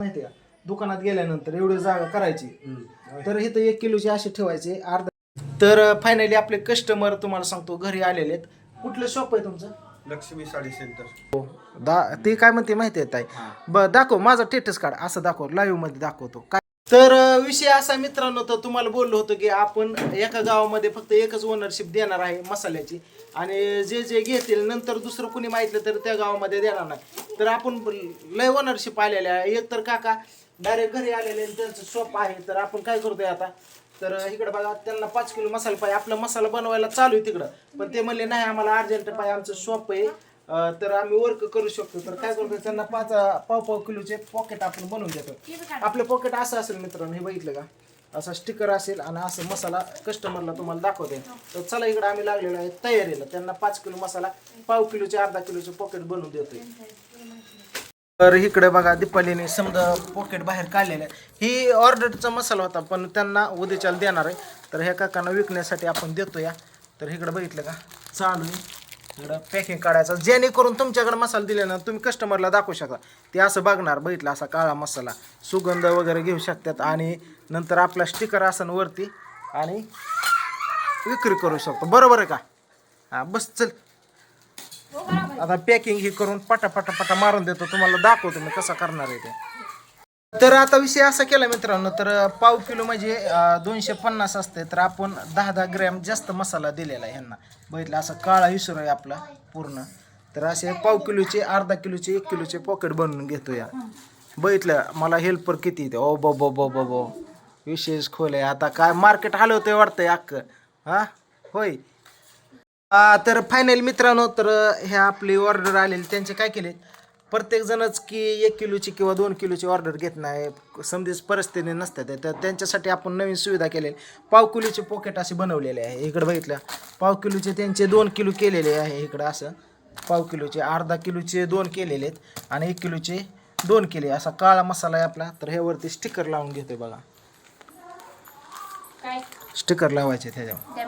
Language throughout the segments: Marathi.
माहिती का? दुकानात गेल्यानंतर एवढी जागा करायची. तर इथं एक किलोचे असे ठेवायचे अर्धा. तर फायनली आपले कस्टमर तुम्हाला सांगतो घरी आलेले आहेत. कुठलं शॉप आहे तुमचं? लक्ष्मी साडी सेंटर दा ते काय म्हणते माहिती आहे ताई ब दाखव माझा टेटस काढ असं दाखव लाईव्हमध्ये दाखवतो. काय तर विषय असा मित्रांनो तर तुम्हाला बोललो होतो की आपण एका गावामध्ये फक्त एकच ओनरशिप देणार आहे मसाल्याची. आणि जे जे घेतील नंतर दुसरं कुणी माहितलं तर त्या गावामध्ये देणार नाही. तर आपण लय ओनरशिप आलेले आहे. एक तर काका डायरेक्ट घरी आलेले आणि त्यांचं शॉप आहे. तर आपण काय करतोय आता? तर इकडे बघा त्यांना पाच किलो मसाला पाहिजे. आपला मसाला बनवायला चालू आहे तिकडं. पण ते म्हणले नाही आम्हाला अर्जंट पाहिजे. आमचं शॉप आहे. अं, तर आम्ही वर्क करू शकतो. तर काय करतो त्यांना पाच पाव पाव किलोचे पॉकेट आपण बनवून देतो आपलं पॉकेट असं असेल मित्रांनो हे बघितलं का? असं स्टिकर असेल आणि असं मसाला कस्टमरला तुम्हाला दाखवते तर चला इकडे आम्ही लागलेलो आहे तयारीला. त्यांना पाच किलो मसाला पाव किलोचे अर्धा किलोचे पॉकेट बनवून देतोय. तर इकडे बघा दीपालीने समजा पॉकेट बाहेर काढलेलं आहे. ही ऑर्डरचा मसाला होता पण त्यांना उद्याच्याला देणार आहे. तर ह्या काकांना विकण्यासाठी आपण देतो या तर इकडे बघितलं का? चालू आहे. इकडं पॅकिंग काढायचं. जेणेकरून तुमच्याकडे मसाला दिले ना तुम्ही कस्टमरला दाखवू शकता. ते असं बघणार बघितलं असा काळा मसाला. सुगंध वगैरे घेऊ शकतात आणि नंतर आपला स्टिकर असन वरती आणि विक्री करू शकतो. बरोबर आहे का? हां बस चल. आता पॅकिंग ही करून पटा पटा पटा मारून देतो. तुम्हाला दाखवतो मी कसा करणार आहे ते. तर आता विषय असा केला मित्रांनो तर पाव किलो म्हणजे दोनशे पन्नास असते तर आपण दहा दहा ग्रॅम जास्त मसाला दिलेला आहे ह्यांना. बघितलं असं काळा विसरू आहे आपला पूर्ण. तर असे पाव किलोचे अर्धा किलोचे एक किलोचे पॉकेट बनवून घेतो या बघितलं मला हेल्पर किती येते. ओ बो बो बो बो बो. विशेष खोल आहे. आता काय मार्केट हलवतंय वाटतंय अक्क हा? होय. तर फायनल मित्रांनो तर ह्या आपली ऑर्डर आलेली त्यांचे काय केले प्रत्येक जणच की एक किलोची किंवा दोन किलोची ऑर्डर घेत नाही. समजेच परिस्थिती नसतात तर त्यांच्यासाठी आपण नवीन सुविधा केलेली पाव किलोचे पॉकेट असे बनवलेले आहे. इकडे बघितलं. पाव किलोचे त्यांचे दोन किलो केलेले आहे. इकडं असं. पाव किलोचे अर्धा किलोचे दोन केलेले आहेत. आणि एक किलोचे दोन केले. असा काळा मसाला आहे आपला. तर ह्यावरती स्टिकर लावून घेतोय बघा. स्टिकर लावायचे त्याच्यावर.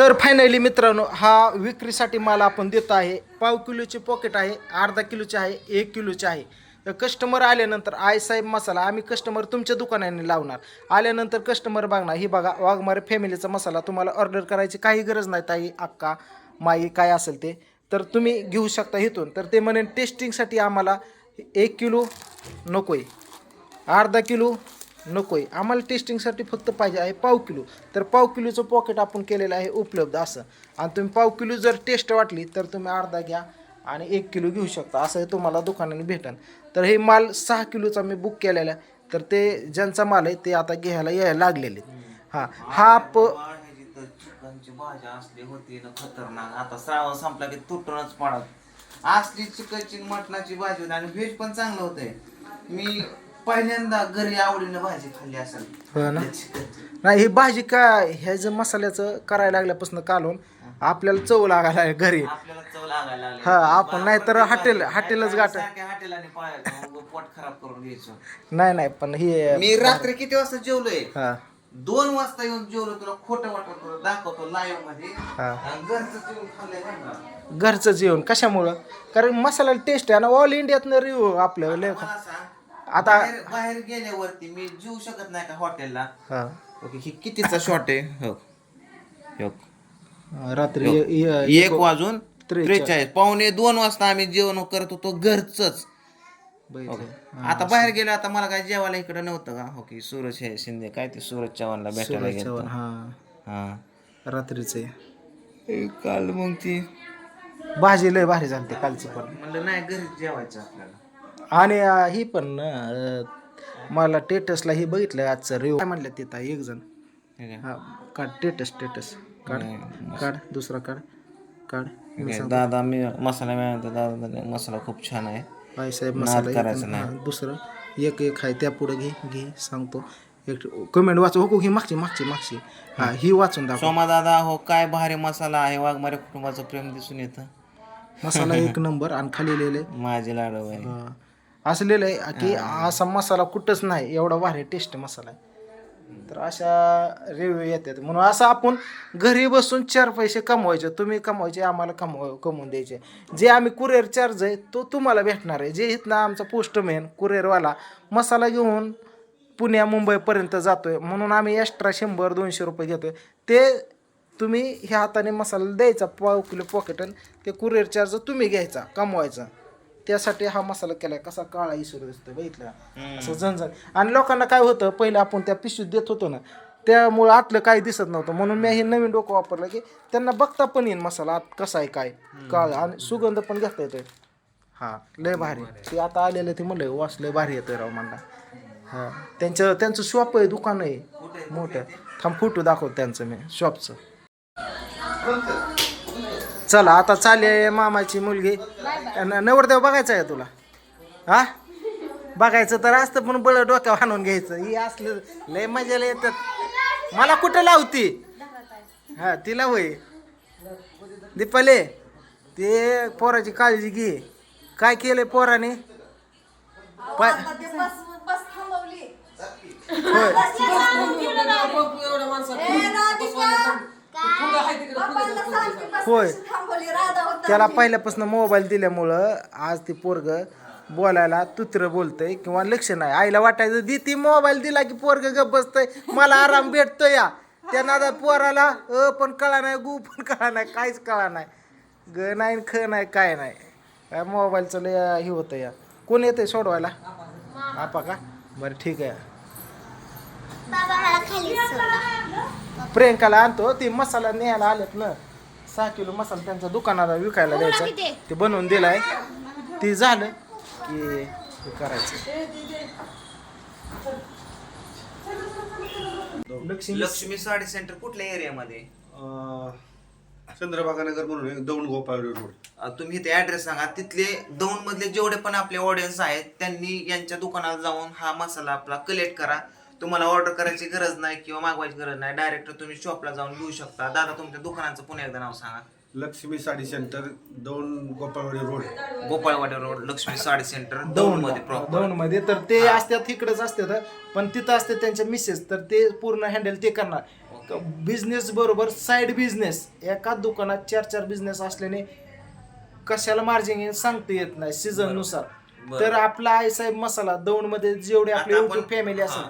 तर फायनली मित्रांनो हा विक्रीसाठी माल आपण देतो आहे. पाव किलोचे पॉकेट आहे अर्धा किलोचे आहे एक किलोचे आहे. तर कस्टमर आल्यानंतर आय साहेब मसाला आम्ही कस्टमर तुमच्या दुकानाने लावणार. आल्यानंतर कस्टमर बघणार ही बघा वाघमारे फॅमिलीचा मसाला तुम्हाला ऑर्डर करायची काही गरज नाही ताई अक्का माई काय असेल ते. तर तुम्ही घेऊ शकता इथून. तर ते म्हणेन टेस्टिंगसाठी आम्हाला एक किलो नको आहे अर्धा किलो नकोय. आम्हाला टेस्टिंगसाठी फक्त पाहिजे आहे पाव किलो. तर पाव किलोचं पॉकेट आपण केलेलं आहे उपलब्ध असं. आणि तुम्ही पाव किलो जर टेस्ट वाटली तर तुम्ही अर्धा घ्या आणि एक किलो घेऊ शकता. असं तुम्हाला दुकानाने भेटेल तर हे माल सहा किलोचा मी बुक केलेला आहे. तर ते ज्यांचा माल आहे ते आता घ्यायला यायला लागलेले. हां हा प ह्याची तर चिकनची भाजी असली होती ना खतरनाक. आता श्रावण संपला की तुटूनच पडत असली चिकनची मटणाची भाजी होती आणि व्हेज पण चांगलं होतंय. मी पहिल्यांदा घरी आवडीनं भाजी खाल्ली असेल हो ना. चिकनची. नाही ही भाजी काय ह्या जे मसाल्याचं करायला लागल्यापासून कालून आपल्याला चव लागायला आहे घरी. आपल्याला चव लागायला लागली. हा, आपण नाहीतर हॉटेल- हॉटेलच गाठ- सारख्या हॉटेलाने पाहायचं मग पोट खराब करून घ्यायचं. नाही नाही पण ही मी रात्री किती वाजता जेवलोय? हां. दोन वाजता येऊन जेवलो तुला खोटं वाटत तुला दाखवतो लाईव्हमध्ये. हा. आणि घरचं जेवण खाल्लंय घरचं जेवण कशामुळं? कारण मसाला टेस्ट आहे ना ऑल इंडियातनं रिव्ह्यू आपलं मला सांग आता- बाहेर बाहेर गेल्यावरती मी जेवू शकत नाही का हॉटेलला? हा. ओके ही कितीचा शॉट आहे? हो. हो. रात्री एक. वाजून त्रेचाळीस. त्रेचाळीस. पावणे दोन वाजता आम्ही जेवण करत होतो घरचंच. बघितलं. आता बाहेर गेलो आता मला काय जेवायला इकडे नव्हतं का? हो की सूरज हे शिंदे. काय ते सूरज चव्हाणला भेटायला सूरज गेलो चव्हाण, हा. हा. रात्रीचे ए, काल मग ती भाजी लय भारी झाली कालची पण. म्हणलं नाही घरी जेवायचं आपल्याला. आणि अं, ही पण अं, मला टेटसला ही बघितलं आजचं रिव्ह्यू काय म्हणलं तिथं एक जण. हे? हा काढ टेटस टेटस काढ काढ दुसरा काढ. काढ. हे दादा मी मसाला मिळाला दादा मसाला खूप छान आहे. नाद मसाला करायचा नाही. हा, दुसरं. एक एक आहे त्या पुढे घे घे सांगतो. एक कमेंट वाचू हो घे मागची मागची मागची. हा ही वाचून दाखव. सोमा दादा हो काय भारी मसाला आहे वाघमारे कुटुंबाचं प्रेम दिसून येतं. मसाला एक नंबर आणि खाली लिहिले माझे लाडू आहे असं लिहिलंय की असा मसाला कुठंच नाही एवढा भारी टेस्ट मसाला आहे. तर अशा रिव्ह्यू येतात. म्हणून असं आपण घरी बसून चार पैसे कमवायचे तुम्ही कमवायचे आम्हाला कमव कमवून द्यायचे. जे आम्ही कुरिअर चार्ज आहे तो तुम्हाला भेटणार आहे. जे इथनं आमचा पोस्टमॅन कुरिअरवाला मसाला घेऊन पुण्या मुंबईपर्यंत जातोय. म्हणून आम्ही एक्स्ट्रा शंभर दोनशे रुपये घेतोय. ते तुम्ही ह्या हाताने मसाला द्यायचा पाव किलो पॉकेटन ते कुरिअर चार्ज तुम्ही घ्यायचा कमवायचा. त्यासाठी हा मसाला केलाय. कसा काळा इसर दिसतो बघितला? असं झणझण. आणि लोकांना काय होतं पहिलं आपण त्या पिशवीत देत होतो ना त्यामुळं आतलं काही दिसत नव्हतं. म्हणून मी हे नवीन डोकं वापरलं की त्यांना बघता पण येईल मसाला आत कसा आहे काय काळ. आणि सुगंध पण घेता येतोय. हा लय भारी. ते आता आलेलं ते म्हणलं वास लय भारी येतोय राव म्हणला. हा. त्यांचं त्यांचं शॉप आहे दुकान आहे. मोठं. थांब फोटो दाखव त्यांचं मी शॉपचं. चला आता चालले मामाची मुलगी. न- नवरदेव बघायचा आहे तुला? हा? बघायचं तर असतं पण बळ डोक्यावर आणून घ्यायचं. ही असलं लय मजाला येतात. मला कुठं लावती? हा तिला होय. दीपाले ते पोराची काळजी घे. काय केलंय पोराने? पाय होय. होय. त्याला पहिल्यापासून मोबाईल दिल्यामुळं आज ती पोरग बोलायला तुत्र बोलतंय किंवा लक्ष नाही. आईला वाटायचं दी ती मोबाईल दिला की पोरग गप बसतंय. मला आराम भेटतो या. त्या नादा पोराला अ पण कळा नाही गु पण कळा नाही काहीच कळा नाही. ग नाही न ख नाही काय नाही. काय मोबाईलचं लय हे होतं या. कोण येतंय सोडवायला? आपा का? बरं ठीक आहे. बाबा मला खाली सोडा. प्रियंकाला आणतो. ते मसाला न्यायला आलेत ना. सहा किलो मसाला त्यांच्या दुकानाला विकायला द्यायचा. ते बनवून दिलाय. ते झालं की हे करायचं. लक्ष्मी लक्ष्मी साडी सेंटर कुठल्या एरियामध्ये अं, चंद्रभागा नगर म्हणून आहे, दौंड गोपाळ रोड. अ, तुम्ही इथे ऍड्रेस सांगा. तिथले दौंड मधले जेवढे पण आपले ऑडियन्स आहेत त्यांनी यांच्या दुकानात जाऊन हा मसाला आपला कलेक्ट करा. तुम्हाला ऑर्डर करायची गरज नाही किंवा मागवायची गरज नाही. डायरेक्ट तुम्ही शॉपला जाऊन घेऊ शकता. दादा तुमच्या दुकानाचं पुन्हा एकदा नाव सांगा. Lakshmi sari centre Daund Gopalwadi road. Gopalwadi road Lakshmi sari centre दौंडमध्ये proper दौंडमध्ये तर ते असतात इकडेच असतात. पण तिथं असते त्यांच्या मिसेस तर ते पूर्ण हँडल ते करणार. बिझनेस बरोबर साईड बिझनेस एका दुकानात चार चार बिझनेस असल्याने कशाला मार्जिन सांगता येत नाही सीझननुसार. बरं. तर आपला आई साहेब मसाला दौंडमध्ये जेवढे आपले आपण- फॅमिली असेल.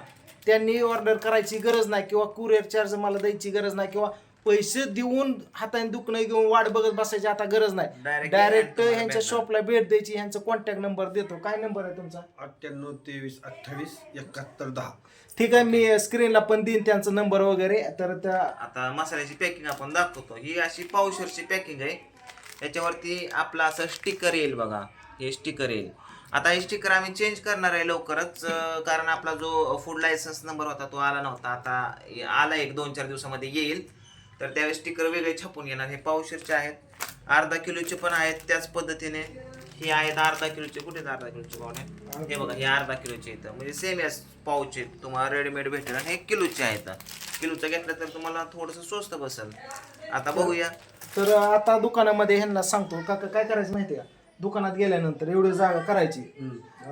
त्यांनी ऑर्डर करायची गरज नाही किंवा कुरिअर चार्ज मला द्यायची गरज नाही किंवा पैसे देऊन हाताने दुखणं घेऊन वाट बघत बसायची आता गरज नाही. Direct डायरेक्ट तुम्हाला ह्यांच्या भेटणार. शॉपला भेट द्यायची ह्यांचा कॉन्टॅक्ट नंबर देतो. काय नंबर आहे तुमचा? अठ्ठ्याण्णव तेवीस अठ्ठावीस एकाहत्तर दहा. ठीक आहे मी स्क्रीनला पण देईन त्यांचा नंबर वगैरे. तर त्या आता मसाल्याची पॅकिंग आपण दाखवतो. ही अशी पावशरची पॅकिंग आहे. याच्यावरती आपला असं स्टिकर येईल बघा. हे स्टिकर येईल. आता हे स्टिकर आम्ही चेंज करणार आहे लवकरच कारण आपला जो फूड लायसन्स नंबर होता तो आला नव्हता. आता आला एक दोन चार दिवसामध्ये येईल. तर त्यावेळेस स्टिकर वेगळे छापून येणार. हे पावशेरचे आहेत. अर्धा किलोचे पण आहेत त्याच पद्धतीने. हे आहेत अर्धा किलोचे. कुठे आहेत अर्धा किलोचे पाहुणे? हे बघा हे अर्धा किलोचे इथं म्हणजे सेम याच पावचे. तुम्हाला रेडीमेड भेटेल आणि हे किलोचे आहेत. किलोचं घेतलं तर तुम्हाला थोडंसं स्वस्त बसेल. आता बघूया. तर आता दुकानामध्ये ह्यांना सांगतो काका काय करायचं माहिती का? दुकानात गेल्यानंतर एवढी जागा करायची.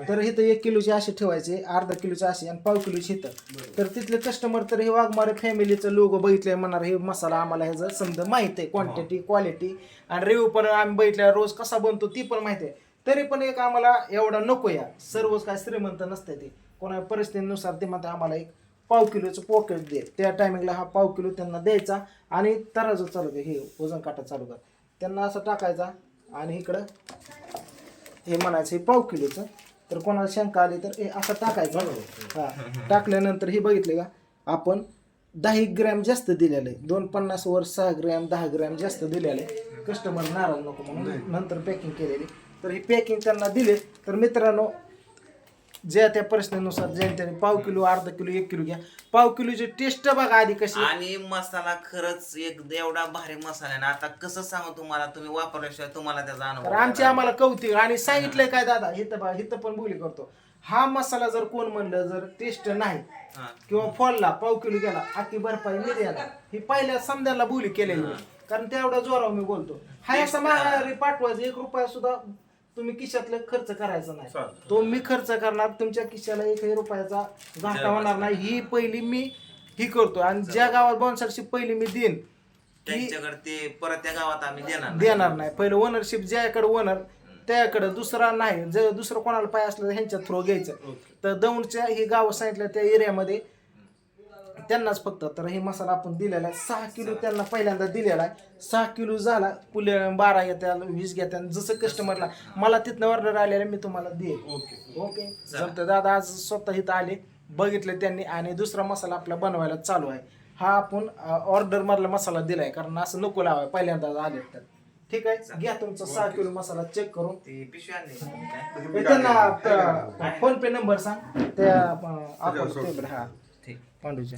तर इथं एक किलोची अशी ठेवायचे अर्धा किलोची अशी आणि पाव किलोची इथं. तर तिथले कस्टमर तर हे वाघमारे फॅमिलीचं लोगो बघितलंय म्हणणार हे मसाला आम्हाला ह्याचं समजा माहीत आहे क्वांटिटी क्वालिटी आणि रिव्ह्यू पण आम्ही बघितल्या रोज कसा बनतो ती पण माहिती आहे. तरी पण एक आम्हाला एवढा नको या. सर्वच काय श्रीमंत नसते ते. कोणा परिस्थितीनुसार ते म्हणते आम्हाला एक पाव किलोचं पॉकेट दे. त्या टायमिंगला हा पाव किलो त्यांना द्यायचा आणि तराजू चालू कर. हे वजन काटा चालू कर. त्यांना असं टाकायचा आणि इकडं हे म्हणायचं हे पाव किलोचं. तर कोणाला शंका आली तर हे असं टाकायचं. हा. टाकल्यानंतर हे बघितले का आपण दहा ग्रॅम जास्त दिलेलं आहे. दोन पन्नास वर सहा ग्रॅम दहा ग्रॅम जास्त दिलेलं आहे. कस्टमर नाराज नको म्हणून नंतर पॅकिंग केलेली. तर ही पॅकिंग त्यांना दिले. तर मित्रांनो ज्या त्या परिस्थितीनुसार ज्या त्याने पाव किलो अर्धा किलो एक किलो घ्या. पाव किलोची टेस्ट बघा आधी कशी. आणि मसाला खरंच एक एवढा भारी मसाला आहे ना आता कसं सांगू तुम्हाला तुम्ही वापरल्याशिवाय तुम्हाला त्याचा तर अनुभव आमची आम्हाला कौतिक आणि सांगितलंय काय दादा हिथं बा हिथं पण बोली करतो. हा मसाला जर कोण म्हणलं जर टेस्ट नाही हा. किंवा फॉलला पाव किलो गेला आखी भरपाई मी द्यायला. ही पहिल्या समजायला बोली केलेली. कारण तेवढ्या जोरावर मी बोलतो. हा असा माघारी पाठवायचा एक रुपया सुद्धा तुम्ही खिशातलं खर्च करायचा नाही. चालतं. तो मी खर्च करणार तुमच्या खिशाला एकही रुपयाचा घाटा होणार नाही. ही पहिली मी ही करतो आणि ज्या गावात स्पॉन्सरशिप पहिली मी देईन ती त्यांच्याकडे ते परत त्या गावात आम्ही देणार नाही. देणार नाही. पहिलं ओनरशिप ज्याकडे ओनर त्याकडे दुसरा नाही. जर दुसरं कोणाला पाय असलं तर ह्यांच्या थ्रू घ्यायचं. तर दौंडच्या ही गावं सांगितलं त्या एरियामध्ये त्यांनाच फक्त. तर हे मसाला आपण दिलेला आहे. सहा किलो त्यांना पहिल्यांदा दिलेला आहे. सहा किलो झाला पुले बारा घेत्या वीस घेत्या. जसं कस्टमरला मला तिथनं ऑर्डर आलेलं मी तुम्हाला देईन. ओके. ओके? जमतं दादा आज स्वतः इथं आले बघितलं त्यांनी आणि दुसरा मसाला आपला बनवायला चालू आहे. हा आपण ऑर्डर मधला मसाला दिलाय कारण असं नको लावाय पहिल्यांदा आले तर. ठीक आहे? घ्या तुमचा सहा किलो मसाला चेक करून. त्यांना फोन पे नंबर सांग. त्या हा. ठीक. पांडूच्या.